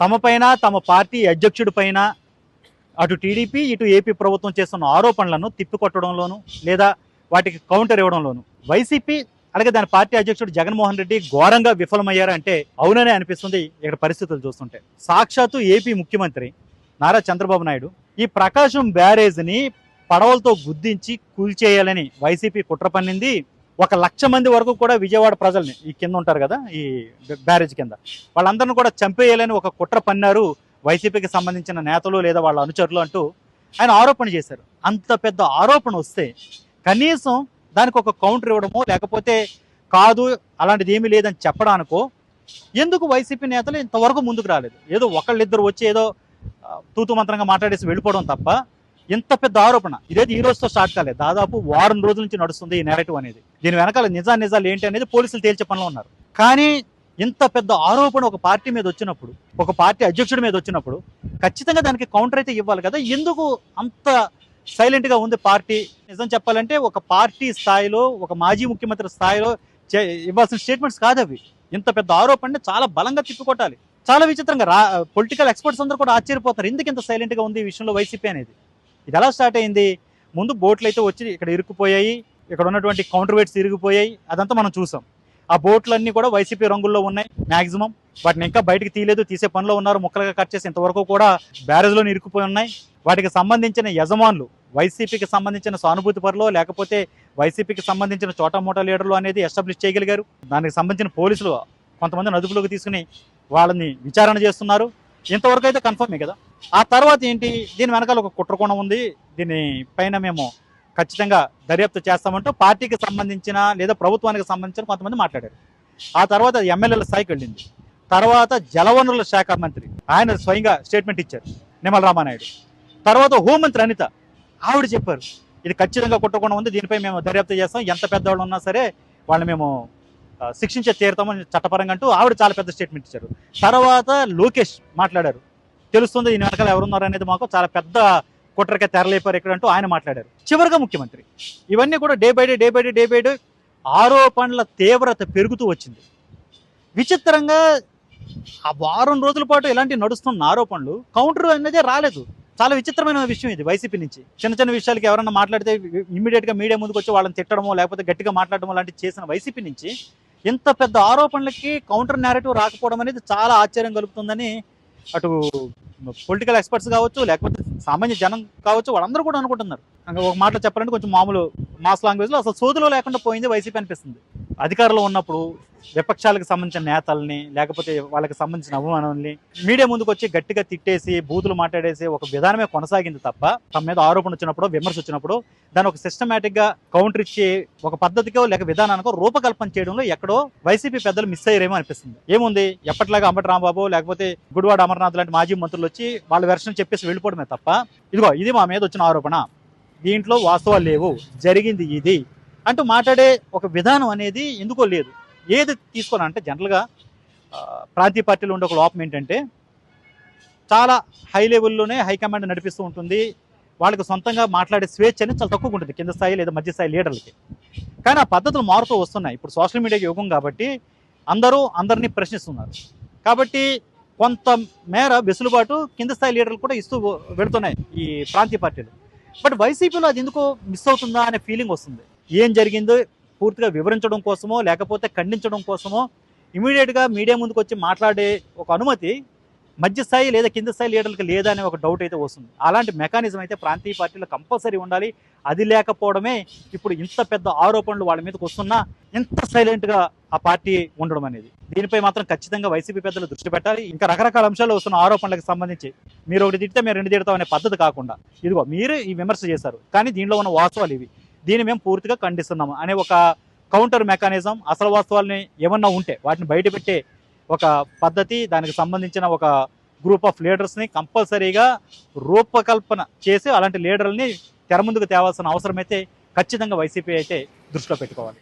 తమపైన తమ పార్టీ అధ్యక్షుడి పైన అటు టీడీపీ ఇటు ఏపీ ప్రభుత్వం చేస్తున్న ఆరోపణలను తిప్పికొట్టడంలోను లేదా వాటికి కౌంటర్ ఇవ్వడంలోను. వైసీపీ అలాగే దాని పార్టీ అధ్యక్షుడు జగన్మోహన్ రెడ్డి ఘోరంగా విఫలమయ్యారంటే అవుననే అనిపిస్తుంది ఇక్కడ పరిస్థితులు చూస్తుంటే. సాక్షాత్తు ఏపీ ముఖ్యమంత్రి నారా చంద్రబాబు నాయుడు ఈ ప్రకాశం బ్యారేజ్ని పడవలతో గుద్దించి కూల్చేయాలని వైసీపీ కుట్ర పన్నింది ఒక లక్ష మంది వరకు కూడా విజయవాడ ప్రజల్ని ఈ కింద ఉంటారు కదా ఈ బ్యారేజ్ కింద. వాళ్ళందరిని కూడా చంపేయాలని ఒక కుట్ర పన్నారు వైసీపీకి సంబంధించిన నేతలు లేదా వాళ్ళ అనుచరులు అంటూ ఆయన ఆరోపణ చేశారు. అంత పెద్ద ఆరోపణ వస్తే కనీసం దానికి ఒక కౌంటర్ ఇవ్వడమో లేకపోతే కాదు అలాంటిది ఏమీ లేదని చెప్పడానికో ఎందుకు వైసీపీ నేతలు ఇంతవరకు ముందుకు రాలేదు? ఏదో ఒకళ్ళిద్దరు వచ్చి ఏదో ఆ, తూతు మంత్రంగా మాట్లాడేసి వెళ్ళిపోవడం తప్ప ఇంత పెద్ద ఆరోపణ. ఇదేది ఈ రోజుతో స్టార్ట్ కాలేదు దాదాపు వారం రోజుల నుంచి నడుస్తుంది ఈ నెరటివ్ అనేది. దీని వెనకాల నిజా నిజాలు ఏంటి అనేది పోలీసులు తేల్చే పనిలో ఉన్నారు. కానీ ఇంత పెద్ద ఆరోపణ ఒక పార్టీ మీద వచ్చినప్పుడు ఒక పార్టీ అధ్యక్షుడి మీద వచ్చినప్పుడు ఖచ్చితంగా దానికి కౌంటర్ అయితే ఇవ్వాలి కదా? ఎందుకు అంత సైలెంట్గా ఉంది పార్టీ? నిజం చెప్పాలంటే ఒక పార్టీ స్థాయిలో ఒక మాజీ ముఖ్యమంత్రి స్థాయిలో చే- ఇవ్వాల్సిన స్టేట్మెంట్స్ కాదు అవి ఇంత పెద్ద ఆరోపణని చాలా బలంగా తిప్పికొట్టాలి. చాలా విచిత్రంగా రా పొలిటికల్ ఎక్స్పర్ట్స్ అందరూ కూడా ఆశ్చర్యపోతారు. ఎందుకు ఇంత సైలెంట్గా ఉంది ఈ విషయంలో వైసీపీ అనేది? ఇది ఎలా స్టార్ట్ అయింది? ముందు బోట్లు అయితే వచ్చి ఇక్కడ ఇరుక్కుపోయాయి ఇక్కడ ఉన్నటువంటి కౌంటర్ వెయిట్స్ ఇరిగిపోయాయి అదంతా మనం చూసాం. ఆ బోట్లన్నీ కూడా వైసీపీ రంగుల్లో ఉన్నాయి మాక్సిమం వాటిని ఇంకా బయటకు తీయలేదు తీసే పనిలో ఉన్నారు ముక్కలుగా కట్ చేసి ఇంతవరకు కూడా బ్యారేజ్లో ఇరుక్కుపోయి ఉన్నాయి. వాటికి సంబంధించిన యజమానులు వైసీపీకి సంబంధించిన సానుభూతి పరులో లేకపోతే వైసీపీకి సంబంధించిన చోటా మోటా లీడర్లు అనేది ఎస్టాబ్లిష్ చేయగలిగారు. దానికి సంబంధించిన పోలీసులు కొంతమంది అదుపులోకి తీసుకుని వాళ్ళని విచారణ చేస్తున్నారు. ఇంతవరకు అయితే కన్ఫర్మే కదా? ఆ తర్వాత ఏంటి? దీని వెనకాల ఒక కుట్రకోణం ఉంది. దీని పైన మేము ఖచ్చితంగా దర్యాప్తు చేస్తామంటూ పార్టీకి సంబంధించిన లేదా ప్రభుత్వానికి సంబంధించిన కొంతమంది మాట్లాడారు. ఆ తర్వాత ఎమ్మెల్యేల స్థాయికి వెళ్ళింది. తర్వాత జలవనరుల శాఖ మంత్రి ఆయన స్వయంగా స్టేట్మెంట్ ఇచ్చారు. నిమ్మల రామానాయుడు. తర్వాత హోంమంత్రి అనిత ఆవిడ చెప్పారు. ఇది ఖచ్చితంగా కుట్టకుండా ఉంది. దీనిపై మేము దర్యాప్తు చేస్తాం. ఎంత పెద్దవాళ్ళు ఉన్నా సరే వాళ్ళని మేము శిక్షించే తీరుతామని చట్టపరంగా అంటూ ఆవిడ చాలా పెద్ద స్టేట్మెంట్ ఇచ్చారు. తర్వాత లోకేష్ మాట్లాడారు. తెలుస్తుంది దీని వెనకాల ఎవరున్నారు అనేది మాకు చాలా పెద్ద కుట్రకే తెరలేపారు ఇక్కడ అంటూ ఆయన మాట్లాడారు. చివరిగా ముఖ్యమంత్రి ఇవన్నీ కూడా day by day day by day day by day ఆరోపణల తీవ్రత పెరుగుతూ వచ్చింది. విచిత్రంగా ఆ వారం రోజుల పాటు ఇలాంటి నడుస్తున్న ఆరోపణలు కౌంటర్ అనేది రాలేదు. చాలా విచిత్రమైన విషయం ఇది వైసీపీ నుంచి. చిన్న చిన్న విషయాలకి ఎవరన్నా మాట్లాడితే ఇమ్మీడియట్గా మీడియా ముందుకు వచ్చి వాళ్ళని తిట్టడమో లేకపోతే గట్టిగా మాట్లాడడమో లాంటివి చేసిన వైసీపీ నుంచి ఇంత పెద్ద ఆరోపణలకి కౌంటర్ నేరేటివ్ రాకపోవడం అనేది చాలా ఆశ్చర్యం కలుగుతుందని అటు పొలిటికల్ ఎక్స్పర్ట్స్ కావచ్చు లేకపోతే సామాన్య జనం కావచ్చు వాళ్ళందరూ కూడా అనుకుంటున్నారు. ఒక మాట చెప్పాలంటే కొంచెం మామూలు మాస్ లాంగ్వేజ్లో అసలు సోదులో లేకుండా పోయింది వైసీపీ అనిపిస్తుంది. అధికారంలో ఉన్నప్పుడు విపక్షాలకు సంబంధించిన నేతల్ని లేకపోతే వాళ్ళకి సంబంధించిన అభిమానుల్ని మీడియా ముందుకు వచ్చి గట్టిగా తిట్టేసి బూతులు మాట్లాడేసి ఒక విధానమే కొనసాగింది తప్ప తమ మీద ఆరోపణ వచ్చినప్పుడు విమర్శ వచ్చినప్పుడు దాన్ని ఒక సిస్టమేటిక్గా కౌంటర్ ఇచ్చి ఒక పద్ధతికో లేక విధానానికో రూపకల్పన చేయడంలో ఎక్కడో వైసీపీ పెద్దలు మిస్ అయ్యారేమో అనిపిస్తుంది. ఏముంది? ఎప్పటిలాగా అంబటి రాంబాబు లేకపోతే గుడివాడ అమర్నాథ్ లాంటి మాజీ మంత్రులు వచ్చి వాళ్ళ వెర్షన్ చెప్పేసి వెళ్ళిపోవడమే తప్ప ఇదిగో ఇది మా మీద వచ్చిన ఆరోపణ. దీంట్లో వాస్తవాలు లేవు. జరిగింది ఇది. అంటూ మాట్లాడే ఒక విధానం అనేది ఎందుకో లేదు. ఏది తీసుకోవాలంటే జనరల్గా ప్రాంతీయ పార్టీలో ఉండే ఒక లోపం ఏంటంటే చాలా హై లెవెల్లోనే హైకమాండ్ నడిపిస్తూ ఉంటుంది. వాళ్ళకి సొంతంగా మాట్లాడే స్వేచ్ఛ అనేది చాలా తక్కువ ఉంటుంది కింద స్థాయి లేదా మధ్య స్థాయి లీడర్లకి. కానీ ఆ పద్ధతులు మారుతూ వస్తున్నాయి. ఇప్పుడు సోషల్ మీడియా యుగం కాబట్టి అందరూ అందరినీ ప్రశ్నిస్తున్నారు. కాబట్టి కొంత మేర వెసులుబాటు కింద స్థాయి లీడర్లు కూడా ఇస్తూ వెళుతున్నాయి ఈ ప్రాంతీయ పార్టీలు. బట్ వైసీపీలో అది ఎందుకో మిస్ అవుతుందా అనే ఫీలింగ్ వస్తుంది. ఏం జరిగిందో పూర్తిగా వివరించడం కోసమో లేకపోతే ఖండించడం కోసమో ఇమీడియట్గా మీడియా ముందుకు వచ్చి మాట్లాడే ఒక అనుమతి మధ్య స్థాయి లేదా కింద స్థాయి లీడర్లకు లేదా అనే ఒక డౌట్ అయితే వస్తుంది. అలాంటి మెకానిజం అయితే ప్రాంతీయ పార్టీలో కంపల్సరీ ఉండాలి. అది లేకపోవడమే ఇప్పుడు ఇంత పెద్ద ఆరోపణలు వాళ్ళ మీదకి వస్తున్నా ఇంత సైలెంట్గా ఆ పార్టీ ఉండడం అనేది. దీనిపై మాత్రం ఖచ్చితంగా వైసీపీ పెద్దలు దృష్టి పెట్టాలి. ఇంకా రకరకాల అంశాలు వస్తున్న ఆరోపణలకు సంబంధించి మీరు ఒకటి తిడితే మేము రెండు తిడతాం అనే పద్ధతి కాకుండా ఇదిగో మీరు ఈ విమర్శ చేశారు. కానీ దీనిలో ఉన్న వాస్తవాలు ఇవి. దీన్ని మేము పూర్తిగా ఖండిస్తున్నాము అనే ఒక కౌంటర్ మెకానిజం అసలు వాస్తవాలని ఏమన్నా ఉంటే వాటిని బయటపెట్టే ఒక పద్ధతి దానికి సంబంధించిన ఒక గ్రూప్ ఆఫ్ లీడర్స్ని కంపల్సరీగా రూపకల్పన చేసి అలాంటి లీడర్లని తెర ముందుకు తేవాల్సిన అవసరం అయితే ఖచ్చితంగా వైసీపీ అయితే దృష్టిలో పెట్టుకోవాలి.